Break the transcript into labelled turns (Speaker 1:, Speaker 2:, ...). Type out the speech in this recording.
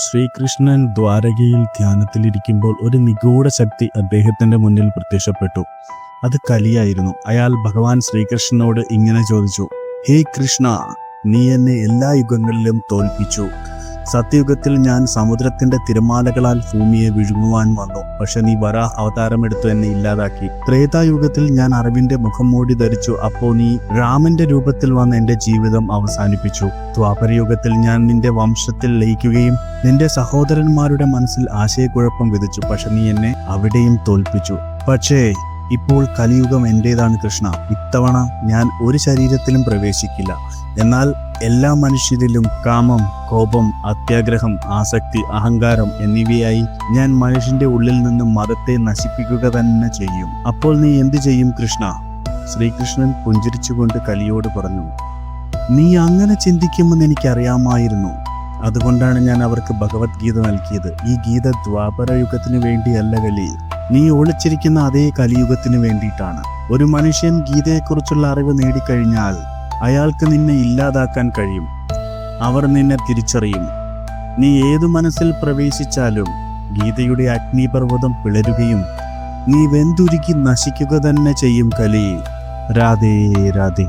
Speaker 1: ശ്രീകൃഷ്ണൻ ദ്വാരകയിൽ ധ്യാനത്തിലിരിക്കുമ്പോൾ ഒരു നിഗൂഢ ശക്തി അദ്ദേഹത്തിന്റെ മുന്നിൽ പ്രത്യക്ഷപ്പെട്ടു. അത് കലിയായിരുന്നു. അയാൾ ഭഗവാൻ ശ്രീകൃഷ്ണനോട് ഇങ്ങനെ ചോദിച്ചു ഹേ കൃഷ്ണ നീ എന്നെ എല്ലാ യുഗങ്ങളിലും തോൽപ്പിച്ചു. സത്യയുഗത്തിൽ ഞാൻ സമുദ്രത്തിന്റെ തിരമാലകളാൽ ഭൂമിയെ വിഴുങ്ങുവാൻ വന്നു. പക്ഷെ നീ വരാ അവതാരമെടുത്തു എന്നെ ഇല്ലാതാക്കി. ത്രേതായുഗത്തിൽ ഞാൻ അറിവിന്റെ മുഖം മൂടി ധരിച്ചു. അപ്പോ നീ രാമന്റെ രൂപത്തിൽ വന്ന് എന്റെ ജീവിതം അവസാനിപ്പിച്ചു. ദ്വാപരയുഗത്തിൽ ഞാൻ നിന്റെ വംശത്തിൽ ലയിക്കുകയും നിന്റെ സഹോദരന്മാരുടെ മനസ്സിൽ ആശയക്കുഴപ്പം വിധിച്ചു പക്ഷെ നീ എന്നെ അവിടെയും തോൽപ്പിച്ചു. പക്ഷേ ഇപ്പോൾ കലിയുഗം എന്റേതാണ് കൃഷ്ണ? ഇത്തവണ ഞാൻ ഒരു ശരീരത്തിലും പ്രവേശിക്കില്ല. എന്നാൽ എല്ലാ മനുഷ്യരിലും കാമം കോപം അത്യാഗ്രഹം ആസക്തി അഹങ്കാരം എന്നിവയായി ഞാൻ മനുഷ്യന്റെ ഉള്ളിൽ നിന്ന് മതത്തെ നശിപ്പിക്കുക തന്നെ ചെയ്യും. അപ്പോൾ നീ എന്തു ചെയ്യും കൃഷ്ണ? ശ്രീകൃഷ്ണൻ പുഞ്ചിരിച്ചുകൊണ്ട് കലിയോട് പറഞ്ഞു നീ അങ്ങനെ ചിന്തിക്കുമെന്ന് എനിക്കറിയാമായിരുന്നു. അതുകൊണ്ടാണ് ഞാൻ അവർക്ക് ഭഗവത്ഗീത നൽകിയത്. ഈ ഗീത ദ്വാപര യുഗത്തിന് വേണ്ടിയല്ല കലി. നീ ഒളിച്ചിരിക്കുന്ന അതേ കലിയുഗത്തിന് വേണ്ടിയിട്ടാണ്. ഒരു മനുഷ്യൻ ഗീതയെക്കുറിച്ചുള്ള അറിവ് നേടിക്കഴിഞ്ഞാൽ അയാൾക്ക് നിന്നെ ഇല്ലാതാക്കാൻ കഴിയും. അവർ നിന്നെ തിരിച്ചറിയും. നീ ഏതു മനസ്സിൽ പ്രവേശിച്ചാലും ഗീതയുടെ അഗ്നിപർവതം പിളരുകയും നീ വെന്തുരുക്കി നശിക്കുക തന്നെ ചെയ്യും കലി. രാധേ രാധേ.